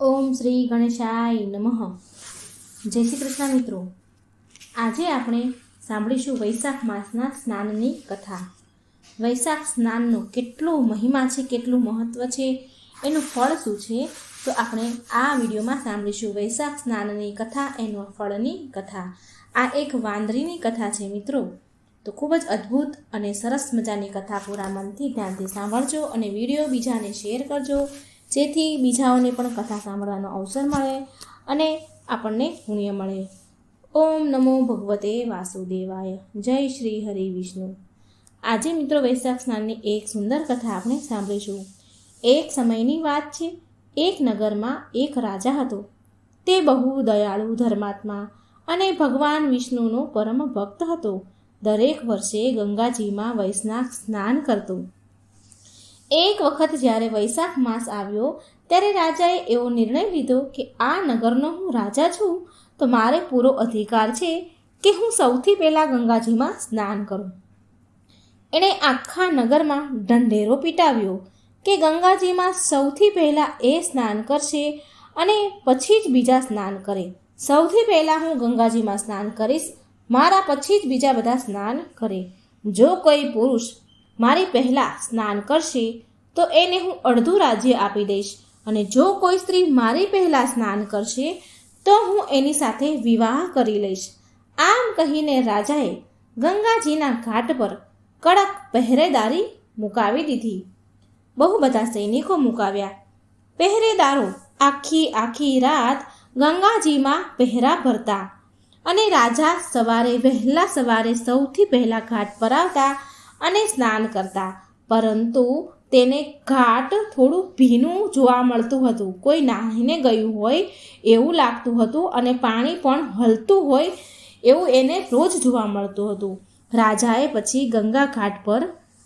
ઓમ શ્રી ગણેશાય નમઃ. જય શ્રી કૃષ્ણ મિત્રો. આજે આપણે સાંભળીશું વૈશાખ માસના સ્નાનની કથા. વૈશાખ સ્નાનનો કેટલો મહિમા છે, કેટલું મહત્ત્વ છે, એનું ફળ શું છે, તો આપણે આ વિડીયોમાં સાંભળીશું વૈશાખ સ્નાનની કથા એનો ફળની કથા. આ એક વાંદરીની કથા છે મિત્રો. તો ખૂબ જ અદ્ભુત અને સરસ મજાની કથા પૂરા મનથી ધ્યાનથી સાંભળજો અને વીડિયો બીજાને શેર કરજો. જેથી બીજાઓને પણ કથા સાંભળવાનો અવસર મળે અને આપણને પુણ્ય મળે. ઓમ નમો ભગવતે વાસુદેવાય. જય શ્રી હરિ વિષ્ણુ. આજે મિત્રો વૈશાખ સ્નાનની એક સુંદર કથા આપણે સાંભળીશું. એક સમયની વાત છે. એક નગરમાં એક રાજા હતો. તે બહુ દયાળુ ધર્માત્મા અને ભગવાન વિષ્ણુનો પરમ ભક્ત હતો. દરેક વર્ષે ગંગાજીમાં વૈષ્ણવ સ્નાન કરતો. એક વખત જ્યારે વૈશાખ માસ આવ્યો, ત્યારે રાજાએ એવો નિર્ણય લીધો કે આ નગરનો હું રાજા છું, તો મારે પૂરો અધિકાર છે કે હું સૌથી પહેલાં ગંગાજીમાં સ્નાન કરું. એણે આખા નગરમાં ઢંઢેરો પીટાવ્યો કે ગંગાજીમાં સૌથી પહેલાં એ સ્નાન કરશે અને પછી જ બીજા સ્નાન કરે. સૌથી પહેલાં હું ગંગાજીમાં સ્નાન કરીશ, મારા પછી જ બીજા બધા સ્નાન કરે. જો કોઈ પુરુષ મારી પહેલાં સ્નાન કરશે, તો એને હું અડધું રાજ્ય આપી દઈશ. અને જો કોઈ સ્ત્રી મારી પહેલાં સ્નાન કરશે, તો હું એની સાથે વિવાહ કરી લઈશ. આમ કહીને રાજાએ ગંગાજીના ઘાટ પર કડક પહેરેદારી મુકાવી દીધી. બહુ બધા સૈનિકો મુકાવ્યા. પહેરેદારો આખી આખી રાત ગંગાજીમાં પહેરા ભરતા અને રાજા સવારે વહેલા સવારે સૌથી પહેલાં ઘાટ પર આવતા અને સ્નાન કરતા. પરંતુ તેને ઘાટ થોડું ભીનું જોવા મળતું હતું. કોઈ નાહીને ગયું હોય એવું લાગતું હતું અને પાણી પણ હલતું હોય એવું એને રોજ જોવા મળતું હતું. રાજાએ પછી ગંગા ઘાટ પર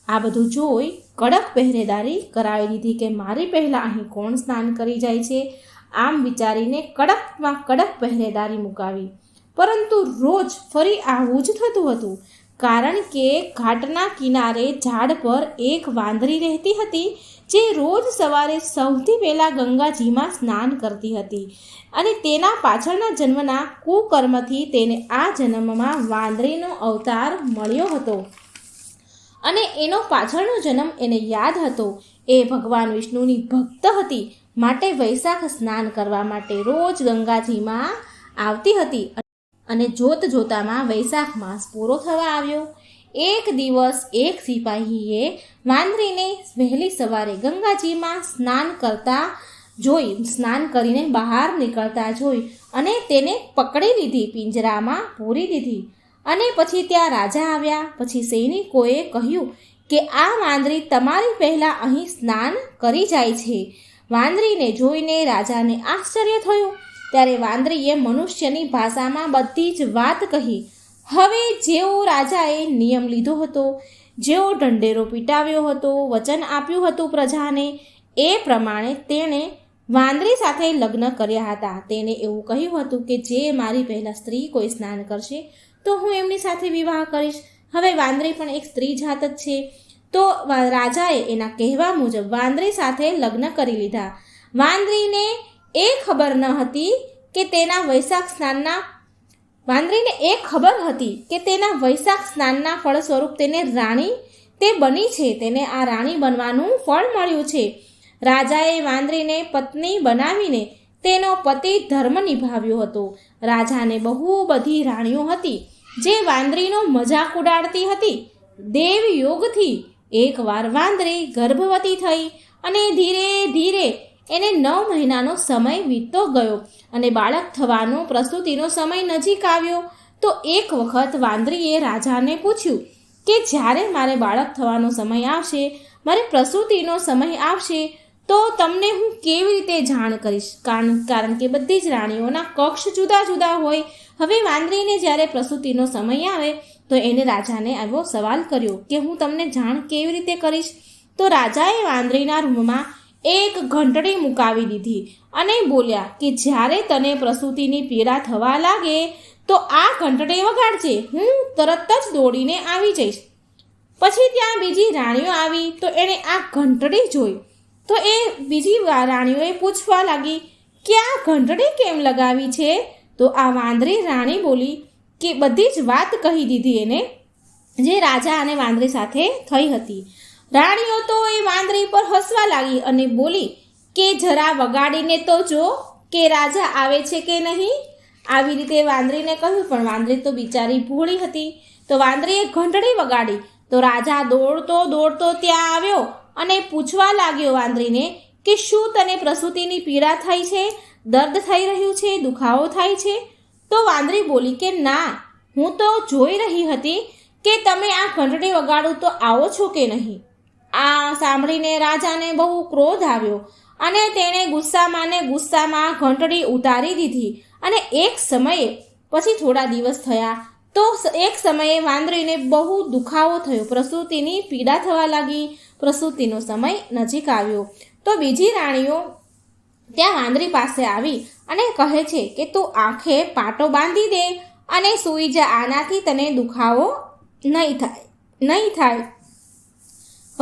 આ બધું જોઈ કડક પહેરેદારી કરાવી દીધી કે મારી પહેલાં અહીં કોણ સ્નાન કરી જાય છે? આમ વિચારીને કડકમાં કડક પહેરેદારી મુકાવી. પરંતુ રોજ ફરી આવું જ થતું હતું. કારણ કે ઘાટના કિનારે ઝાડ પર એક વાંદરી રહેતી હતી, જે રોજ સવારે સૌથી પહેલાં ગંગાજીમાં સ્નાન કરતી હતી અને તેના પાછળના જન્મના કુકર્મથી તેને આ જન્મમાં વાંદરીનો અવતાર મળ્યો હતો. અને એનો પાછળનો જન્મ એને યાદ હતો. એ ભગવાન વિષ્ણુની ભક્ત હતી, માટે વૈશાખ સ્નાન કરવા માટે રોજ ગંગાજીમાં આવતી હતી અને જોત જોતામાં વૈશાખ માસ પૂરો થવા આવ્યો. એક દિવસ એક સિપાહીએ વાંદરીને વહેલી સવારે ગંગાજીમાં સ્નાન કરતા જોઈ, સ્નાન કરીને બહાર નીકળતા જોઈ અને તેને પકડી લીધી, પિંજરામાં પૂરી દીધી અને પછી ત્યાં રાજા આવ્યા. પછી સૈનિકોએ કહ્યું કે, આ વાંદરી તમારી પહેલાં અહીં સ્નાન કરી જાય છે. વાંદરીને જોઈને રાજાને આશ્ચર્ય થયું. ત્યારે વાંદરીએ મનુષ્યની ભાષામાં બધી જ વાત કહી. હવે જેવો રાજાએ નિયમ લીધો હતો જેવો ઢંઢેરો પીટાવ્યો હતો, વચન આપ્યું હતું પ્રજાને, એ પ્રમાણે તેણે વાંદરી સાથે લગ્ન કર્યા હતા. તેને એવું કહ્યું હતું કે, જે મારી પહેલાં સ્ત્રી કોઈ સ્નાન કરશે, તો હું એમની સાથે વિવાહ કરીશ. હવે વાંદરી પણ એક સ્ત્રી જાત જ છે. તો રાજાએ એના કહેવા મુજબ વાંદરી સાથે લગ્ન કરી લીધા. વાંદરીને એ ખબર ન હતી કે તેના વૈશાખ સ્નાનના વાંદરીને એ ખબર હતી કે તેના વૈશાખ સ્નાનના ફળ સ્વરૂપ તેને રાણી તે બની છે. તેને આ રાણી બનવાનું ફળ મળ્યું છે. રાજાએ વાંદરીને પત્ની બનાવીને તેનો પતિ ધર્મ નિભાવ્યો હતો. રાજાને બહુ બધી રાણીઓ હતી જે વાંદરીનો મજાક ઉડાડતી હતી. દેવ યોગથી એકવાર વાંદરી ગર્ભવતી થઈ અને ધીરે ધીરે એને નવ મહિનાનો સમય વીતતો ગયો અને બાળક થવાનો પ્રસૂતિનો સમય નજીક આવ્યો. તો એક વખત વાંદરીએ રાજાને પૂછ્યું કે, જ્યારે મારે બાળક થવાનો સમય આવશે, મારે પ્રસૂતિનો સમય આવશે, તો તમને હું કેવી રીતે જાણ કરીશ? કારણ કારણ કે બધી જ રાણીઓના કક્ષ જુદા જુદા હોય. હવે વાંદરીને જ્યારે પ્રસૂતિનો સમય આવે, તો એને રાજાને આવો સવાલ કર્યો કે, હું તમને જાણ કેવી રીતે કરીશ? તો રાજાએ વાંદરીના રૂમમાં એક ઘંટડી મુકાવી દીધી અને બોલ્યા કે જ્યારે તને પ્રસૂતિની પીડા થવા લાગે, તો આ ઘંટડી વગાડજે. હું તરત જ દોડીને આવી જઈશ. પછી ત્યાં બીજી રાણીઓ આવી, તો એણે આ ઘંટડી જોઈ. તો એ બીજી રાણીઓએ પૂછવા લાગી કે આ ઘંટડી કેમ લગાવી છે? તો આ વાંદરી રાણી બોલી કે બધી જ વાત કહી દીધી એને, જે રાજા અને વાંદરી સાથે થઈ હતી. રાણીઓ તો એ વાંદરી પર હસવા લાગી અને બોલી, કે જરા વગાડીને તો જો કે રાજા આવે છે કે નહીં? આવી રીતે વાંદરીને કહ્યું, પણ વાંદરી તો બિચારી ભોળી હતી. તો વાંદરીએ ઘંટડી વગાડી. તો રાજા દોડતો દોડતો ત્યાં આવ્યો અને પૂછવા લાગ્યો વાંદરીને કે શું તને પ્રસૂતિની પીડા થઈ છે? દર્દ થઈ રહ્યું છે? દુખાવો થાય છે? તો વાંદરી બોલી કે, ના, હું તો જોઈ રહી હતી કે તમે આ ઘંટડી વગાડું તો આવો છો કે નહીં? આ સાંભળીને રાજાને બહુ ક્રોધ આવ્યો અને તેણે ગુસ્સામાં ને ગુસ્સામાં ઘંટડી ઉતારી દીધી અને એક સમયે, પછી થોડા દિવસ થયા, તો એક સમયે વાંદરીને બહુ દુખાવો થયો. પ્રસૂતિની પીડા થવા લાગી. પ્રસૂતિનો સમય નજીક આવ્યો. તો બીજી રાણીઓ ત્યાં વાંદરી પાસે આવી અને કહે છે કે, તું આંખે પાટો બાંધી દે અને સૂઈ જા. આનાથી તને દુખાવો નહીં થાય નહીં થાય.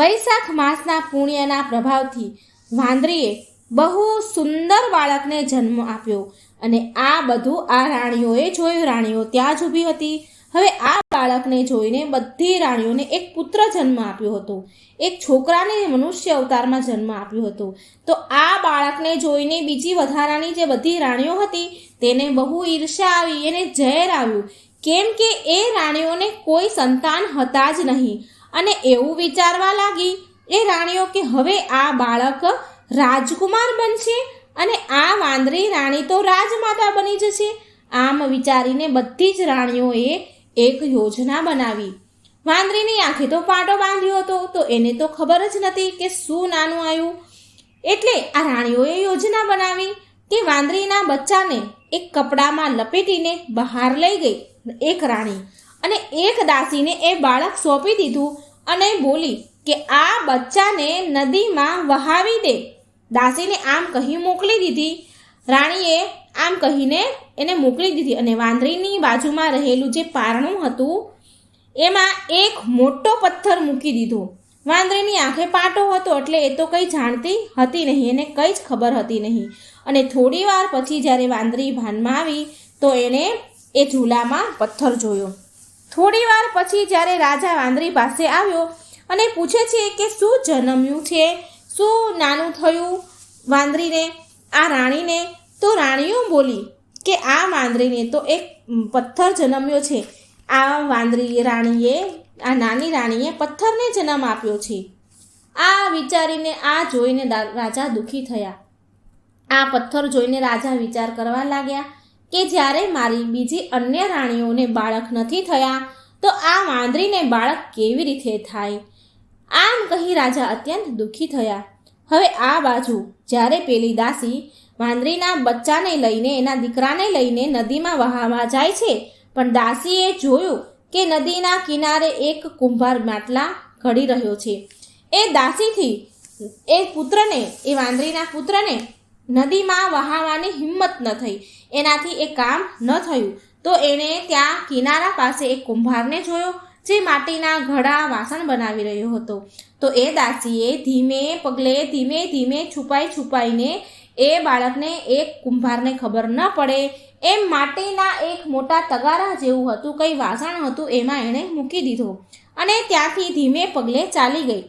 વૈશાખ માસના પુણ્યના પ્રભાવથી વાંદરીએ બહુ સુંદર બાળકને જન્મ આપ્યો અને આ બધું આ રાણીઓએ જોયું. રાણીઓ ત્યાં જ ઊભી હતી. હવે આ બાળકને જોઈને બધી રાણીઓને એક પુત્ર જન્મ આપ્યો હતો. એક છોકરાને મનુષ્ય અવતારમાં જન્મ આપ્યો હતો. તો આ બાળકને જોઈને બીજી વધારાની જે બધી રાણીઓ હતી તેને બહુ ઈર્ષ્યા આવી, એને ઝેર આવ્યું. કેમ કે એ રાણીઓને કોઈ સંતાન હતા જ નહીં. અને એવું વિચારવા લાગી એ રાણીઓ કે હવે આ બાળક રાજકુમાર બનશે અને આ વાંદરી રાણી તો રાજમાતા બની જશે. આમ વિચારીને બધી જ રાણીઓએ એક યોજના બનાવી. વાંદરીની આંખે તો પાટો બાંધ્યો હતો, તો એને તો ખબર જ નથી કે શું નાનું આવ્યું. એટલે આ રાણીઓએ યોજના બનાવી કે વાંદરીના બચ્ચાને એક કપડામાં લપેટીને બહાર લઈ ગઈ એક રાણી. અને એક દાસીને એ બાળક સોંપી દીધું અને બોલી કે આ બચ્ચાને નદીમાં વહાવી દે. દાસીને આમ કહી મોકલી દીધી. રાણીએ આમ કહીને એને મોકલી દીધી અને વાંદરીની બાજુમાં રહેલું જે પારણું હતું, એમાં એક મોટો પથ્થર મૂકી દીધો. વાંદરીની આંખે પાટો હતો એટલે એ તો કંઈ જાણતી હતી નહીં, એને કંઈ જ ખબર હતી નહીં. અને થોડી વાર પછી જ્યારે વાંદરી ભાનમાં આવી તો એણે એ ઝૂલામાં પથ્થર જોયો. થોડી વાર પછી જ્યારે રાજા વાંદરી પાસે આવ્યો અને પૂછે છે કે શું જન્મ્યું છે, શું નાનું થયું વાંદરીને? આ રાણીને તો રાણીઓ બોલી કે આ વાંદરીને તો એક પથ્થર જન્મ્યો છે. આ વાંદરી રાણીએ, આ નાની રાણીએ પથ્થરને જન્મ આપ્યો છે. આ વિચારીને આ જોઈને રાજા દુઃખી થયા. આ પથ્થર જોઈને રાજા વિચાર કરવા લાગ્યા. કે જ્યારે મારી બીજી અન્ય રાણીઓને બાળક નથી થયા, તો આ વાંદરીને બાળક કેવી રીતે થાય? આમ કહી રાજા અત્યંત દુઃખી થયા. હવે આ બાજુ, જ્યારે પેલી દાસી વાંદરીના બચ્ચાને લઈને, એના દીકરાને લઈને નદીમાં વહાવા જાય છે, પણ દાસીએ જોયું કે નદીના કિનારે એક કુંભાર માટલા ઘડી રહ્યો છે. એ દાસીથી, એ પુત્રને, એ વાંદરીના પુત્રને નદીમાં વહાવાની હિંમત ન થઈ. એનાથી એ કામ ન થયું. તો એણે ત્યાં કિનારા પાસે એક કુંભારને જોયો, જે માટીના ઘડા વાસણ બનાવી રહ્યો હતો. તો એ દાસીએ ધીમે પગલે ધીમે ધીમે છુપાઈ છુપાઈને એ બાળકને એક કુંભારને ખબર ન પડે એમ માટીના એક મોટા તગારા જેવું હતું, કંઈ વાસણ હતું એમાં એણે મૂકી દીધો. અને ત્યાંથી ધીમે પગલે ચાલી ગઈ.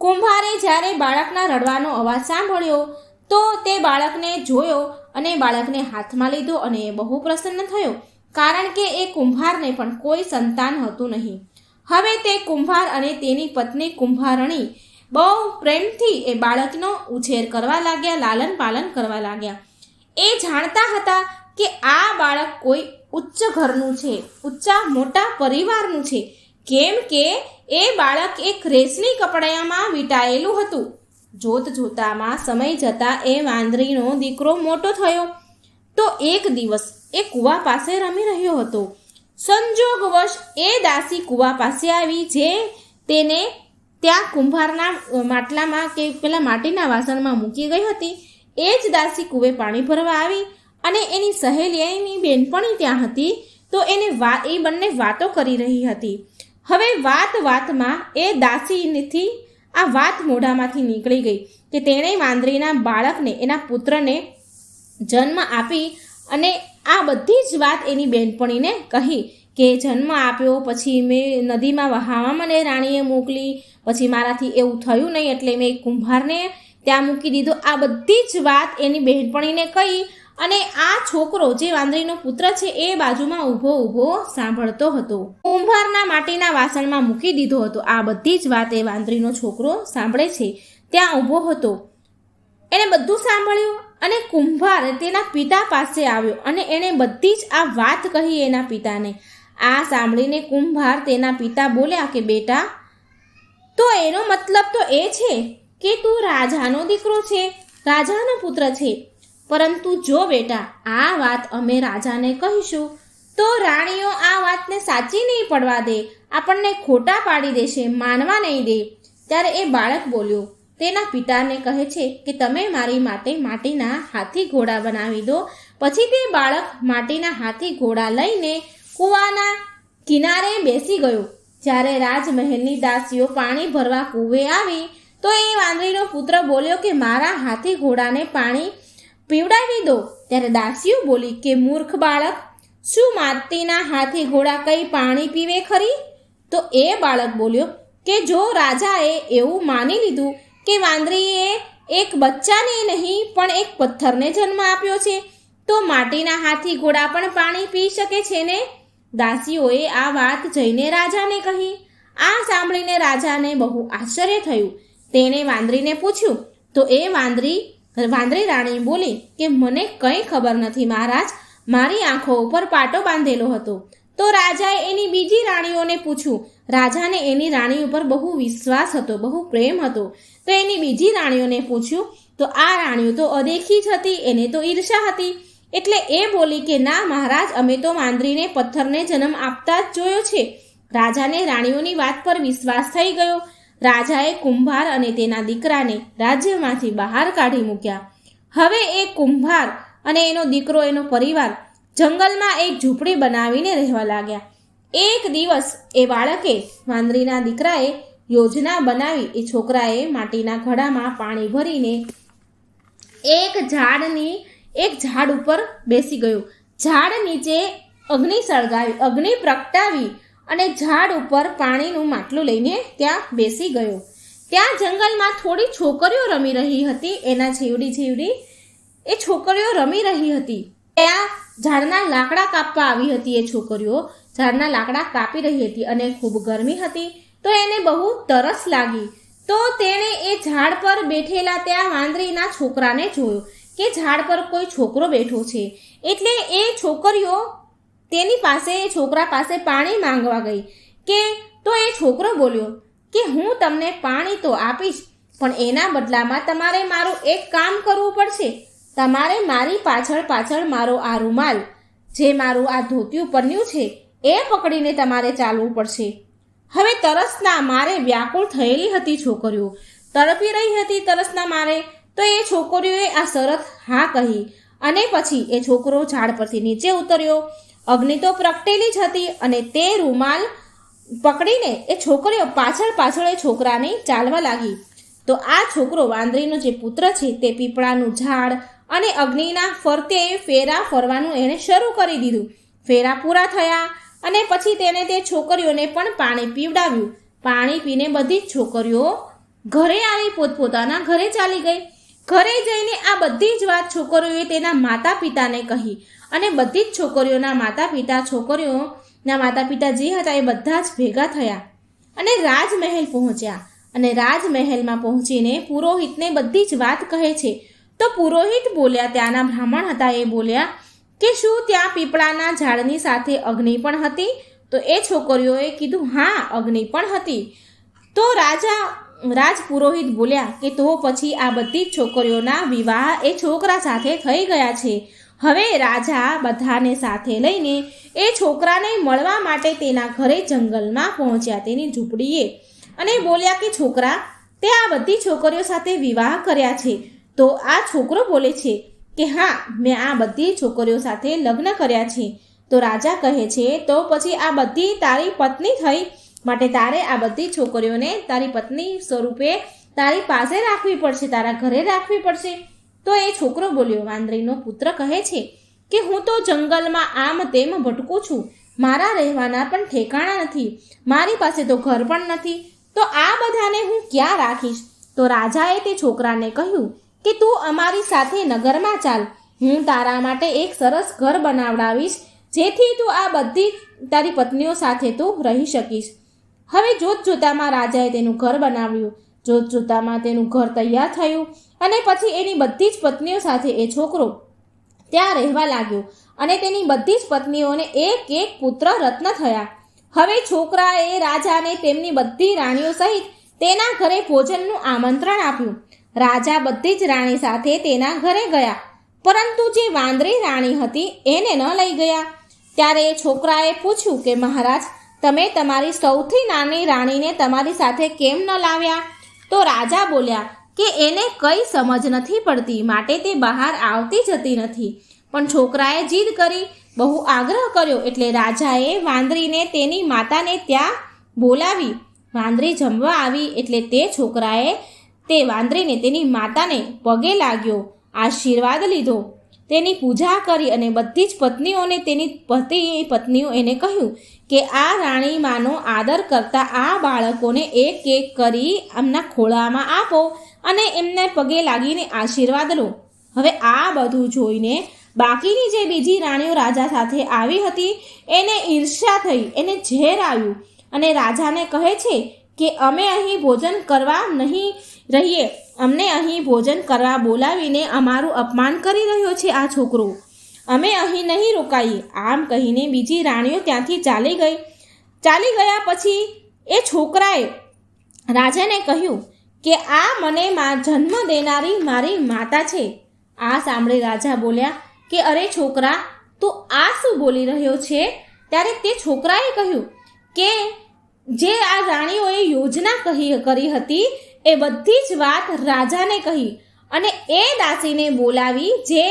કુંભારે જ્યારે બાળકના રડવાનો અવાજ સાંભળ્યો તો તે બાળકને જોયો અને બાળકને હાથમાં લીધો અને એ બહુ પ્રસન્ન થયો, કારણ કે એ કુંભારને પણ કોઈ સંતાન હતું નહીં. હવે તે કુંભાર અને તેની પત્ની કુંભારણી બહુ પ્રેમથી એ બાળકનો ઉછેર કરવા લાગ્યા, લાલન પાલન કરવા લાગ્યા. એ જાણતા હતા કે આ બાળક કોઈ ઉચ્ચ ઘરનું છે, ઊંચા મોટા પરિવારનું છે. કેમ કે એ બાળક એક રેશમી કપડામાં વીંટાયેલું હતું. જોત જોતામાં સમય જતાં એ વાંદરીનો દીકરો મોટો થયો. તો એક દિવસ એ કૂવા પાસે રમી રહ્યો હતો. સંજોગવશ એ દાસી કૂવા પાસે આવી જે તેને ત્યાં કુંભારના માટલામાં કે પેલા માટીના વાસણમાં મૂકી ગઈ હતી. એ જ દાસી કૂવે પાણી ભરવા આવી અને એની સહેલી એની બેનપણી ત્યાં હતી. તો એને વા, એ બંને વાતો કરી રહી હતી. હવે વાત વાતમાં એ દાસીથી આ વાત મોઢામાંથી નીકળી ગઈ કે તેણે વાંદરીના બાળકને, એના પુત્રને જન્મ આપી અને આ બધી જ વાત એની બહેનપણીને કહી કે જન્મ આપ્યો, પછી મેં નદીમાં વહાવા મને રાણીએ મોકલી, પછી મારાથી એવું થયું નહીં એટલે મેં કુંભારને ત્યાં મૂકી દીધો. આ બધી જ વાત એની બહેનપણીને કહી અને આ છોકરો જે વાંદરીનો પુત્ર છે, એ બાજુમાં ઊભો ઊભો સાંભળતો હતો. કુંભારના માટીના વાસણમાં મૂકી દીધો હતો. આ બધી જ વાત એ વાંદરીનો છોકરો સાંભળે છે. ત્યાં ઊભો હતો. એણે બધું સાંભળ્યું અને કુંભાર તેના પિતા પાસે આવ્યો અને એણે બધી જ આ વાત કહી એના પિતાને. આ સાંભળીને કુંભાર તેના પિતા બોલ્યા કે, બેટા, તો એનો મતલબ તો એ છે કે તું રાજાનો દીકરો છે, રાજાનો પુત્ર છે. પરંતુ જો બેટા, આ વાત અમે રાજાને કહીશું, તો રાણીઓ આ વાતને સાચી નહીં પડવા દે, આપણને ખોટા પાડી દેશે, માનવા નહીં દે. ત્યારે એ બાળક બોલ્યો, તેના પિતાને કહે છે કે તમે મારી માટે માટીના હાથી ઘોડા બનાવી દો. પછી તે બાળક માટીના હાથી ઘોડા લઈને કૂવાના કિનારે બેસી ગયો. જ્યારે રાજમહેલની દાસીઓ પાણી ભરવા કૂવે આવી, તો એ વાંદરીનો પુત્ર બોલ્યો કે, મારા હાથી ઘોડાને પાણી પીવડાવી દો. ત્યારે દાસીઓ બોલી, કે મૂર્ખ બાળક, શું માતીના હાથી ઘોડા કઈ પાણી પીવે ખરી? તો એ બાળક બોલ્યો, કે જો રાજાએ એવું માની લીધું કે વાંદરીએ એક બચ્ચાને નહીં, પણ એક પથ્થરને જન્મ આપ્યો છે, તો માટીના હાથી ઘોડા પણ પાણી પી શકે છે ને? દાસીઓએ આ વાત જઈને રાજાને કહી. આ સાંભળીને રાજાને બહુ આશ્ચર્ય થયું. તેણે વાંદરીને પૂછ્યું, તો એ વાંદરી વાંદરી રાણી બોલી કે, મને કંઈ ખબર નથી મહારાજ, મારી આંખો ઉપર પાટો બાંધેલો હતો. તો રાજાએ એની બીજી રાણીઓને પૂછ્યું. રાજાને એની રાણી ઉપર બહુ વિશ્વાસ હતો, બહુ પ્રેમ હતો. તો એની બીજી રાણીઓને પૂછ્યું, તો આ રાણીઓ તો અદેખી જ હતી, એને તો ઈર્ષા હતી. એટલે એ બોલી કે, ના મહારાજ, અમે તો વાંદરીને પથ્થરને જન્મ આપતા જ જોયો છે. રાજાને રાણીઓની વાત પર વિશ્વાસ થઈ ગયો. રાજાએ કુંભાર અને તેના દીકરાને રાજ્યમાંથી બહાર કાઢી મૂક્યા. હવે એ કુંભાર અને એનો દીકરો, એનો પરિવાર જંગલમાં એક ઝૂંપડી બનાવીને રહેવા લાગ્યા. એક દિવસ એ બાળકે વાંદરીના દીકરાએ યોજના બનાવી એ છોકરાએ માટીના ઘડામાં પાણી ભરીને એક ઝાડની, એક ઝાડ ઉપર બેસી ગયો. ઝાડ નીચે અગ્નિ સળગાવી, અગ્નિ પ્રગટાવી અને ઝાડ ઉપર પાણીનું માટલું લઈને ત્યાં બેસી ગયો. ત્યાં જંગલમાં થોડી છોકરીઓ રમી રહી હતી. એના છેવડી છેવડી એ છોકરીઓ રમી રહી હતી. ત્યાં ઝાડના લાકડા કાપવા આવી હતી એ છોકરીઓ. ઝાડના લાકડા કાપી રહી હતી અને ખૂબ ગરમી હતી. તો એને બહુ તરસ લાગી. તો તેણે એ ઝાડ પર બેઠેલા ત્યાં વાંદરીના છોકરાને જોયો કે ઝાડ પર કોઈ છોકરો બેઠો છે. એટલે એ છોકરીઓ તેની પાસે એ છોકરા પાસે પાણી માંગવા ગઈ કે તો એ છોકરો બોલ્યો કે હું તમને પાણી તો આપીશ, પણ એના બદલામાં તમારે મારું એક કામ કરવું પડશે. તમારે મારી પાછળ પાછળ મારો આ રૂમાલ, જે મારું આ ધોતિયું પન્યું છે, એ પકડીને તમારે ચાલવું પડશે. હવે તરસના મારે વ્યાકુળ થયેલી હતી છોકરીઓ. તડપી રહી હતી તરસના મારે, તો એ છોકરીઓએ આ શરત હા કહી અને પછી એ છોકરો ઝાડ પરથી નીચે ઉતર્યો. અગ્નિ તો પ્રગટેલી જ હતી અને તે રૂમાલ પકડીને એ છોકરીઓ પાછળ પાછળ એ છોકરાની ચાલવા લાગી. તો આ છોકરો વાંદરીનો જે પુત્ર છે તે પીપળાનું ઝાડ અને અગ્નિના ફરતે ફેરા ફરવાનું એણે શરૂ કરી દીધું. ફેરા પૂરા થયા અને પછી તેને તે છોકરીઓને પણ પાણી પીવડાવ્યું. પાણી પીને બધી છોકરીઓ ઘરે આવી પોતપોતાના ઘરે ચાલી ગઈ. ઘરે જઈને આ બધી જ વાત છોકરીઓએ તેના માતા પિતાને કહી અને બધી જ છોકરીઓના માતા પિતા છોકરીઓના માતા પિતા જે હતા એ બધા જ ભેગા થયા અને રાજમહેલ પહોંચ્યા. અને રાજમહેલમાં પહોંચીને પુરોહિતને બધી જ વાત કહે છે. તો પુરોહિત બોલ્યા, ત્યાંના બ્રાહ્મણ હતા એ બોલ્યા કે શું ત્યાં પીપળાના ઝાડની સાથે અગ્નિ પણ હતી? તો એ છોકરીઓએ કીધું, હા, અગ્નિ પણ હતી. તો રાજા રાજ પુરોહિત બોલ્યા કે તો પછી આ બધી છોકરીઓના વિવાહ એ છોકરા સાથે થઈ ગયા છે. હવે રાજા બધાને સાથે લઈને એ છોકરાને મળવા માટે તેના ઘરે જંગલમાં પહોંચ્યા તેની ઝૂંપડીએ અને બોલ્યા કે, છોકરા, તે આ બધી છોકરીઓ સાથે વિવાહ કર્યા છે. તો આ છોકરો બોલે છે કે, હા, મેં આ બધી છોકરીઓ સાથે લગ્ન કર્યા છે. તો રાજા કહે છે, તો પછી આ બધી તારી પત્ની થઈ માટે તારે આ બધી છોકરીઓને તારી પત્ની સ્વરૂપે તારી પાસે રાખવી પડશે, તારા ઘરે રાખવી પડશે. તો એ છોકરો બોલ્યો, વાંદરીનો પુત્ર કહે છે કે હું તો જંગલમાં આમ તેમ ભટકું છું. મારા રહેવાના પણ ઠેકાણા નથી. મારી પાસે તો ઘર પણ નથી. તો આ બધાને હું ક્યાં રાખીશ? તો રાજાએ તે છોકરાને કહ્યું કે, તું અમારી સાથે નગરમાં ચાલ. હું તારા માટે એક સરસ ઘર બનાવડાવીશ, જેથી તું આ બધી તારી પત્નીઓ સાથે તું રહી શકીશ. હવે જોત જોતામાં રાજાએ તેનું ઘર બનાવ્યું. જોત જોતામાં તેનું ઘર તૈયાર થયું અને પછી એની બધી જ પત્નીઓ સાથે એ છોકરો ત્યાં રહેવા લાગ્યો અને તેની બધી જ પત્નીઓને એક એક પુત્ર રત્ન થયા. હવે છોકરાએ રાજાને તેમની બધી રાણીઓ સહિત તેના ઘરે ભોજનનું આમંત્રણ આપ્યું. રાજા બધી જ રાણી સાથે તેના ઘરે ગયા. પરંતુ જે વાંદરી રાણી હતી એને ન લઈ ગયા. ત્યારે છોકરાએ પૂછ્યું કે મહારાજ તમે તમારી સૌથી નાની રાણીને તમારી સાથે કેમ ન લાવ્યા? તો રાજા બોલ્યા કે એને કઈ સમજ નથી પડતી, માટે તે બહાર આવતી જતી નથી. પણ છોકરાએ જીદ કરી, બહુ આગ્રહ કર્યો એટલે રાજાએ વાંદરીને તેની માતાને ત્યાં બોલાવી. વાંદરી જમવા આવી એટલે તે છોકરાએ તે વાંદરીને તેની માતાને પગે લાગ્યો, આશીર્વાદ લીધો. તેની પૂજા કરી અને બધી જ પત્નીઓને તેની પતિ પત્નીઓ એને કહ્યું કે આ રાણી માનો આદર કરતા આ બાળકોને એક એક કરી એમના ખોળામાં આપો અને એમને પગે લાગીને આશીર્વાદ લો. હવે આ બધું જોઈને બાકીની જે બીજી રાણીઓ રાજા સાથે આવી હતી, એને ઈર્ષ્યા થઈ, એને ઝેર આવ્યું અને રાજાને કહે છે કે અમે અહીં ભોજન કરવા નહીં રહીએ. અમને અહીં ભોજન કરવા બોલાવીને અમારું અપમાન કરી રહ્યો છે આ છોકરો. અમે અહીં નહીં રોકાઈએ. આમ કહીને બીજી રાણીઓ ત્યાંથી ચાલી ગઈ. ચાલી ગયા પછી એ છોકરાએ રાજાને કહ્યું કે આ મને જન્મ દેનારી મારી માતા છે. આ સાંભળી રાજા બોલ્યા કે અરે છોકરા, તું આ શું બોલી રહ્યો છે? ત્યારે તે છોકરાએ કહ્યું કે જે આ રાણીઓએ યોજના કહી, કરી હતી એ બધી જ વાત રાજાને કહી અને એ દાસીને બોલાવી જે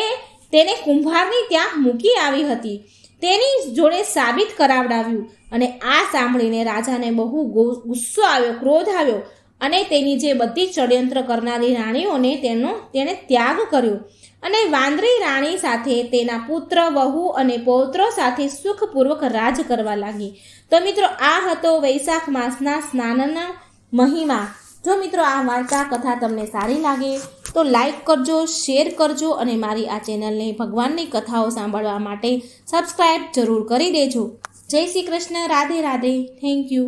તેને કુંભારની ત્યાં મૂકી આવી હતી. તેની જોડે સાબિત કરાવડાવ્યું અને આ સાંભળીને રાજાને બહુ ગુસ્સો આવ્યો, ક્રોધ આવ્યો અને તેની જે બધી ષડયંત્ર કરનારી રાણીઓને તેનો, તેણે ત્યાગ કર્યો અને વાંદરી રાણી સાથે તેના પુત્ર, વહુ અને પૌત્રો સાથે સુખપૂર્વક રાજ કરવા લાગી. તો મિત્રો, આ હતો વૈશાખ માસના સ્નાનના મહિમા. જો મિત્રો આ વાર્તા કથા તમને સારી લાગે, તો લાઈક કરજો શેર કરજો અને મારી આ ચેનલને ભગવાનની કથાઓ સાંભળવા માટે સબસ્ક્રાઈબ જરૂર કરી દેજો. જય શ્રી કૃષ્ણ, રાધે રાધે. Thank you